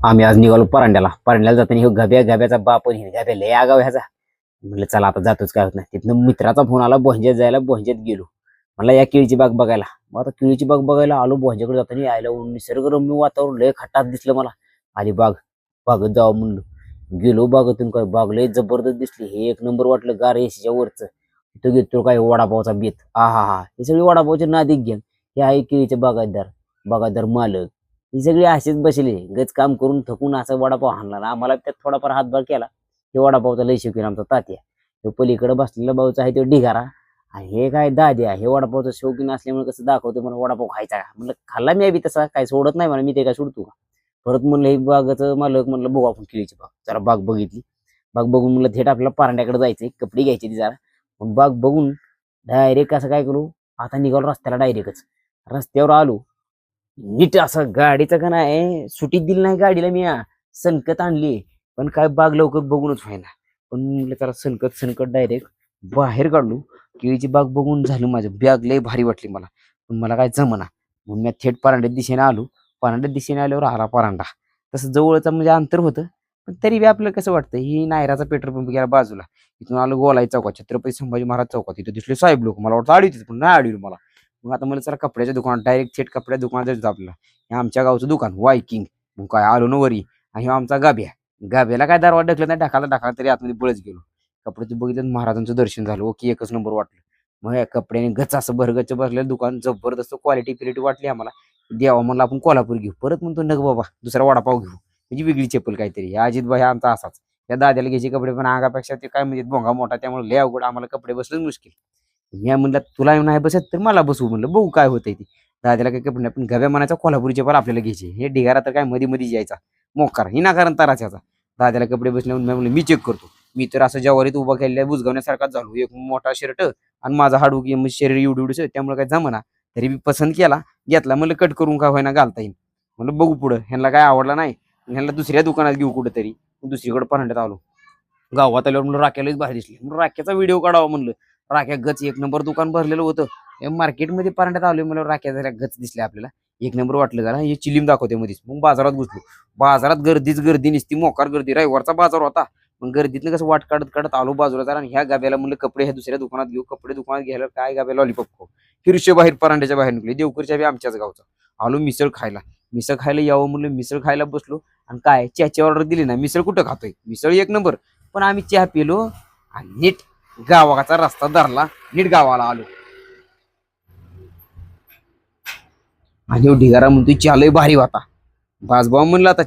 आम्ही आज निघालो परांड्याला. परांड्याला जाताना ह्यो गब्या गभ्याचा बाप आणि ह्या लय आगाव ह्याचा. म्हटलं चला आता जातोच काय होत नाही. तिथनं मित्राचा फोन आला बोंज्यात जायला बोंज्यात गेलो. मला या केळीची बाग बघायला. मग आता केळीची बाग बघायला आलो बोंज्याकडे जाताना यायला निसर्गरम्य वातावरण लय खट्टात दिसलं मला. आली बाग बागत जावं म्हणलो. गेलो बागतून काय बाग लय जबरदस्त दिसली. हे एक नंबर वाटलं गार एसीच्या वरचं. तिथं घेतो काय वडापावचा बेत. आ हा हा हे सगळे वडापावचे नादिक घ्या हे आहे केळीचे बागायतदार. बागायतदार मालक. ही सगळी अशीच बसली. गच काम करून थकून असं वडापाव हाणला. ना आम्हाला त्यात थोडाफार हातभार केला. हे वडापावचा लय शौकीन आमचा तात्या. तो पलीकडे बसलेला भाऊचा आहे तो ढिगारा. आणि हे काय दाद्या हे वडापावचं शौकीन असल्यामुळे कसं दाखवतो मला वडापाव खायचा का म्हणलं खाल्ला मी बी तसा. काय सोडत नाही मला मी ते काय सोडतो का? परत म्हणलं हे बागाचं मालक म्हणलं बघू आपण किडीची बाग. जरा बाग बघितली. बाग बघून म्हणलं थेट आपल्याला पारंड्याकडे जायचंय. कपडे घ्यायचे ती जरा. मग बाग बघून डायरेक्ट असं काय करू? आता निघालो रस्त्याला डायरेक्टच. रस्त्यावर आलो. नीट असं गाडीचं का नाही सुटीत दिली नाही गाडीला मी सनकत आणली पण काय बाग लवकर बघूनच व्हायना. पण म्हटलं त्याला सनकत सनकत डायरेक्ट बाहेर काढलो. केळीची बाग बघून झालं माझं. बॅग लय भारी वाटली मला. पण मला काय जमना. म्हणून मी थेट परांड्यात दिशेने आलो. परांड्यात दिशेने आल्यावर आला परांडा. तसं जवळचं म्हणजे अंतर होतं. पण तरी बी आपल्याला कसं वाटतं ही नायराचा पेट्रोल पंप गेला बाजूला. इथून आलो गोलाई चौकात. छत्रपती संभाजी महाराज चौकात. इथं दिसले साहेब लोक. मला वाटतं आडवी पण नाही आडवी मला. मग आता मला जरा कपड्याच्या दुकानात डायरेक्ट थेट कपड्या दुकानात जायचं आपलं. हे आमच्या गावचं दुकान वायकिंग मग काय आलो न वरी. आणि आमचा गाभ्या. गाभ्याला काय दारवा ढकलं नाही ढकाला ढकाला तरी आतमध्ये बळच गेलो. कपड्याचं बघितलं महाराजांचं दर्शन झालं. ओके एकच नंबर वाटलं. मग या कपड्याने गच असं भरगच्च भरलेलं दुकान जबरदस्त क्वालिटी क्वालिटी वाटली आम्हाला. द्यावा म्हणलं आपण कोल्हापूर घेऊ. परत म्हणतो नग बाबा दुसरा वडापाव घेऊ. म्हणजे वेगळी चप्पल काहीतरी. या अजित भाई आमचा असाच. या दाद्याला घ्यायचे कपडे पण आगापेक्षा ते काय म्हणजे भोंगा मोठा त्यामुळे लय अवघड आम्हाला कपडे बसलेच मुश्किल. मी म्हणलं तुला नाही बसत तर मला बसवू. म्हणलं बघू काय होतंय ते. दादाला काय कपडे नाही पण गव्या मनाचा कोल्हापूरचे पण आपल्याला घ्यायचे. हे ढिगारा तर काय मध्ये मध्ये जायचा. मोकार हिनाकारण तराच्याचा. दादाला कपडे बसले म्हणून मी म्हणलं मी चेक करतो. मी तर असं जवारीत उभा केलेल्या बुजगावण्यासारखाच झालो. एक मोठा शर्ट आणि माझा हाडू की म्हणजे शरीर एवढी एवढीच त्यामुळे काय जमना. तरी मी पसंत केला. घेतला म्हणलं कट करून का होईना घालता येईल म्हणलं बघू पुढं. ह्यांना काय आवडला नाही. ह्यांना दुसऱ्या दुकानात घेऊ कुठं तरी दुसरीकडे परांड्यात आलो. गावात आल्यावर म्हणलं राख्यालाच भारी दिसली. म्हणून राख्याचा व्हिडिओ काढावा. म्हणलं राख्या गच एक नंबर दुकान भरलेलं होतं. मार्केटमध्ये परांड्यात आले मला राख्या झाल्या गच दिसल्या आपल्याला. एक नंबर वाटलं जरा हे चिलीम दाखवते मध्येच मग बाजारात घुसलो. बाजारात गर्दीच गर्दी नसती मोकार गर्दी. रविवारचा बाजार होता. मग गर्दीतनं कसं वाट काढत काढत आलो बाजूला जरा आणि ह्या गाब्याला म्हणलं कपडे ह्या दुसऱ्या दुकानात घेऊ. कपडे दुकानात घ्यायला काय गाब्या लॉलीपॉप खाऊ? फिरशे बाहेर परांड्याच्या बाहेर निघले. देवकरच्या बी आमच्याच गावचा. आलो मिसळ खायला. मिसळ खायला यावं म्हणलं मिसळ खायला बसलो. आणि काय चहाची ऑर्डर दिली ना मिसळ कुठं खातोय? मिसळ एक नंबर. पण आम्ही चहा पिलो आणि नीट गावाचा रस्ता धरला नीट गावाला आलो. आणि ढिगारा म्हणतोय चालय भारी होता बाजबाव म्हणला आता